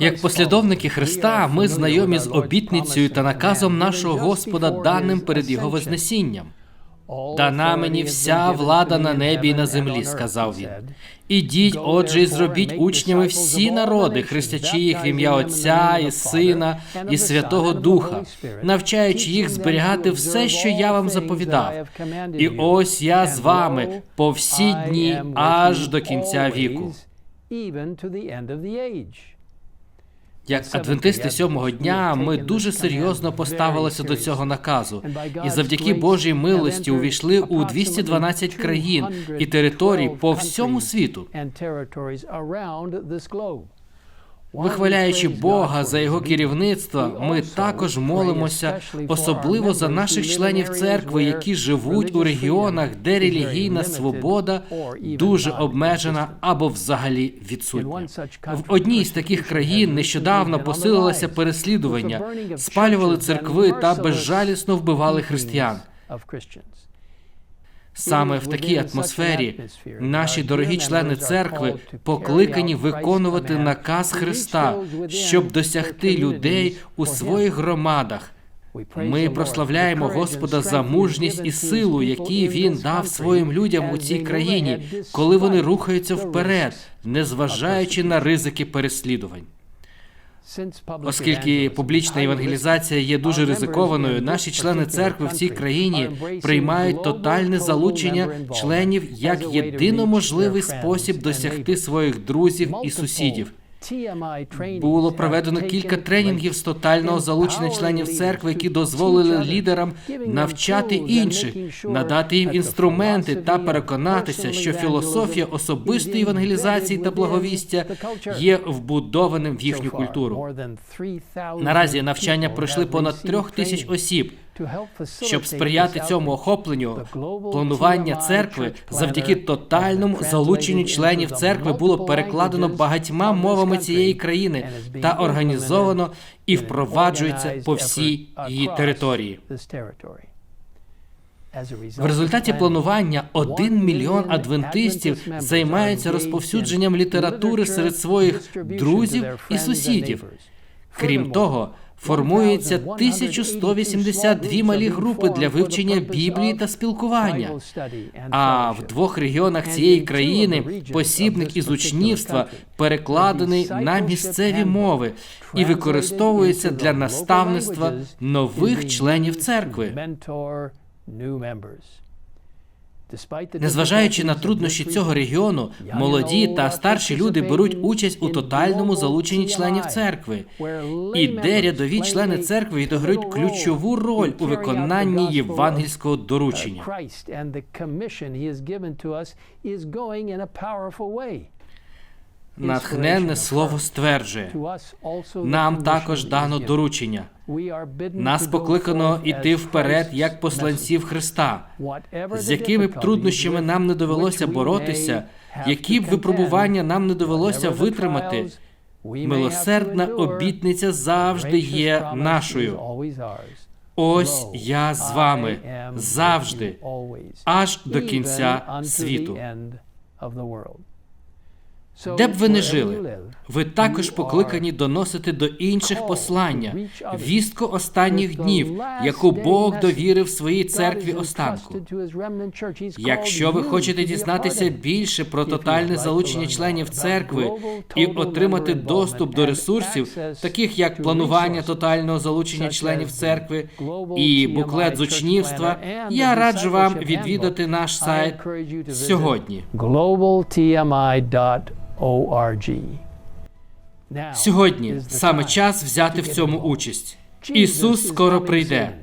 Як послідовники Христа, ми знайомі з обітницею та наказом нашого Господа, даним перед Його Вознесінням. Дана мені вся влада на небі і на землі, сказав він. Ідіть, отже, і зробіть учнями всі народи, хрестячи їх в ім'я Отця і Сина і Святого Духа, навчаючи їх зберігати все, що я вам заповідав. І ось я з вами по всі дні аж до кінця віку. Як адвентисти сьомого дня, ми дуже серйозно поставилися до цього наказу, і завдяки Божій милості увійшли у 212 країн і територій по всьому світу. Вихваляючи Бога за його керівництво, ми також молимося, особливо за наших членів церкви, які живуть у регіонах, де релігійна свобода дуже обмежена або взагалі відсутня. В одній з таких країн нещодавно посилилося переслідування, спалювали церкви та безжалісно вбивали християн. Саме в такій атмосфері наші дорогі члени церкви покликані виконувати наказ Христа, щоб досягти людей у своїх громадах. Ми прославляємо Господа за мужність і силу, які він дав своїм людям у цій країні, коли вони рухаються вперед, незважаючи на ризики переслідувань. Оскільки публічна евангелізація є дуже ризикованою, наші члени церкви в цій країні приймають тотальне залучення членів як єдино можливий спосіб досягти своїх друзів і сусідів. Було проведено кілька тренінгів з тотального залучення членів церкви, які дозволили лідерам навчати інших, надати їм інструменти та переконатися, що філософія особистої евангелізації та благовістя є вбудованим в їхню культуру. Наразі навчання пройшли понад трьох тисяч осіб. Щоб сприяти цьому охопленню, планування церкви завдяки тотальному залученню членів церкви було перекладено багатьма мовами цієї країни та організовано і впроваджується по всій її території. В результаті планування один мільйон адвентистів займаються розповсюдженням літератури серед своїх друзів і сусідів. Крім того, формується 1182 малі групи для вивчення Біблії та спілкування. А в двох регіонах цієї країни посібник із учнівства перекладений на місцеві мови і використовується для наставництва нових членів церкви. Незважаючи на труднощі цього регіону, молоді та старші люди беруть участь у тотальному залученні членів церкви, і де рядові члени церкви відіграють ключову роль у виконанні євангельського доручення. Натхненне слово стверджує, нам також дано доручення. Нас покликано іти вперед як посланців Христа, з якими б труднощами нам не довелося боротися, які б випробування нам не довелося витримати. Милосердна обітниця завжди є нашою. Ось я з вами завжди, аж до кінця світу. Де б ви не жили, ви також покликані доносити до інших послання, вістку останніх днів, яку Бог довірив своїй церкві останку. Якщо ви хочете дізнатися більше про тотальне залучення членів церкви і отримати доступ до ресурсів, таких як планування тотального залучення членів церкви і буклет з учнівства, я раджу вам відвідати наш сайт сьогодні. Сьогодні саме час взяти в цьому участь. Ісус скоро прийде.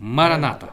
Мараната.